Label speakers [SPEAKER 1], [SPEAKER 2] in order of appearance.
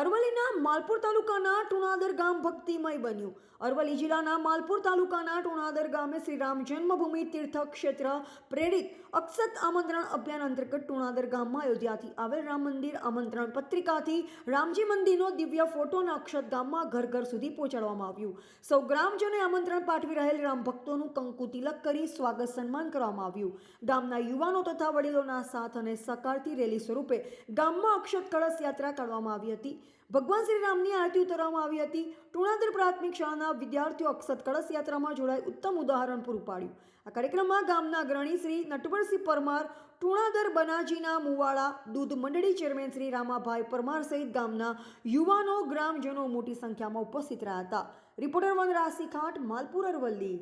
[SPEAKER 1] અરવલ્લીના માલપુર તાલુકાના ટુણાદર ગામ ભક્તિમય બન્યું. અરવલ્લી જિલ્લાના માલપુર તાલુકાના ટુણાદર ગામે શ્રી રામ જન્મભૂમિ તીર્થ ક્ષેત્ર પ્રેરિત અક્ષત આમંત્રણ અભિયાન અંતર્ગત ટુણાદર ગામમાં અયોધ્યાથી આવેલ રામ મંદિર આમંત્રણ પત્રિકાથી રામજી મંદિરનો દિવ્ય ફોટોના અક્ષત ગામમાં ઘર ઘર સુધી પહોંચાડવામાં આવ્યું. સૌ ગ્રામજનોએ આમંત્રણ પાઠવી રહેલ રામ ભક્તોનું કંકુ તિલક કરી સ્વાગત સન્માન કરવામાં આવ્યું. ગામના યુવાનો તથા વડીલોના સાથ અને સહકારથી રેલી સ્વરૂપે ગામમાં અક્ષત કળશ યાત્રા કાઢવામાં આવી હતી. ભગવાન શ્રી રામની આરતી ઉતારવામાં આવી હતી. ટુણાદર પ્રાથમિક શાળાના વિદ્યાર્થીઓ અક્ષત કળશ યાત્રામાં જોડાઈ ઉત્તમ ઉદાહરણ પૂરું પાડ્યું. આ કાર્યક્રમમાં ગામના અગ્રણી શ્રી નટવરસિંહ પરમાર ટુણાદર બનાજીના મુવાડા દૂધ મંડળી ચેરમેન શ્રી રામાભાઈ પરમાર સહિત ગામના યુવાનો, ગ્રામજનો મોટી સંખ્યામાં ઉપસ્થિત રહ્યા હતા. રિપોર્ટર વનરાજસિંહ ખાંટ, માલપુર અરવલ્લી.